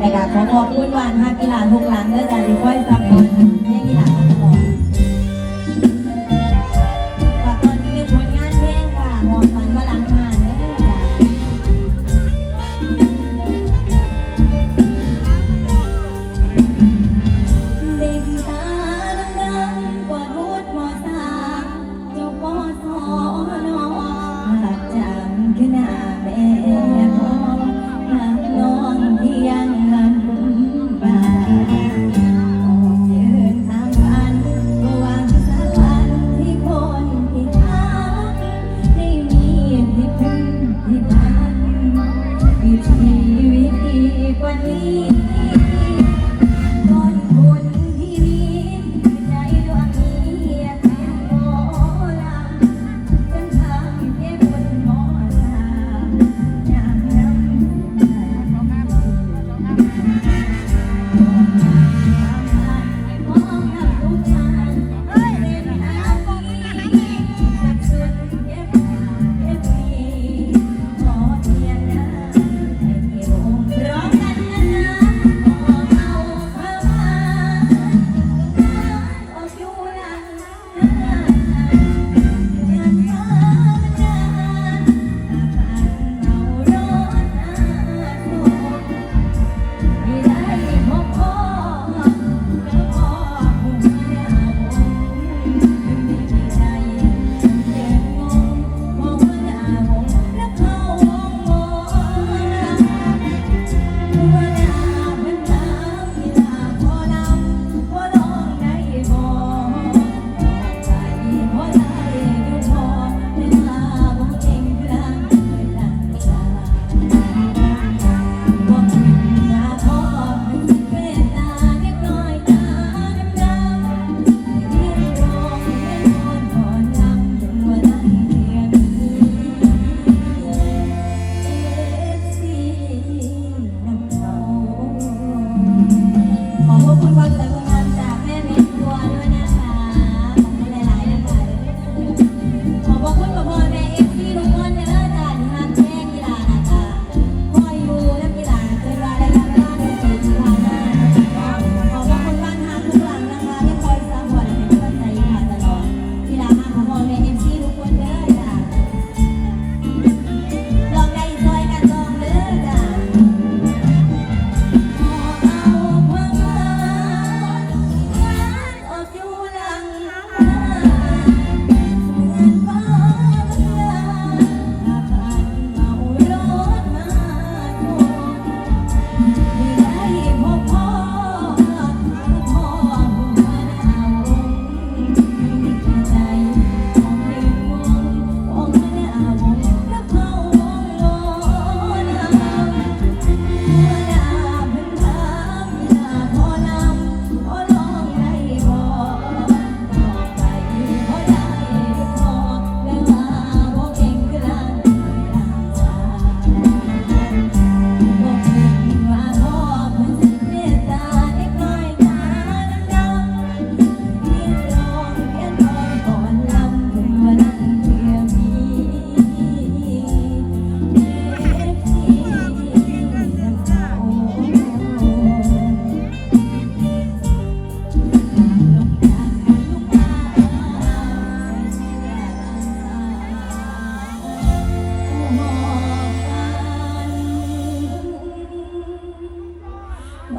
ในการขอขอบคุณวันฮักกีฬาทุกหลังและการดีควอยซัพพอร์ต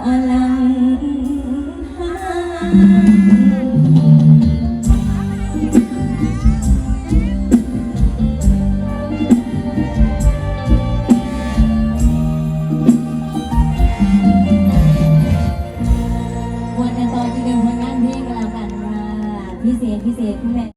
วันกันต่ออีกหนผลงานเพลงกันแล้วกันค่ะพิเศษพิเศษคุณแม่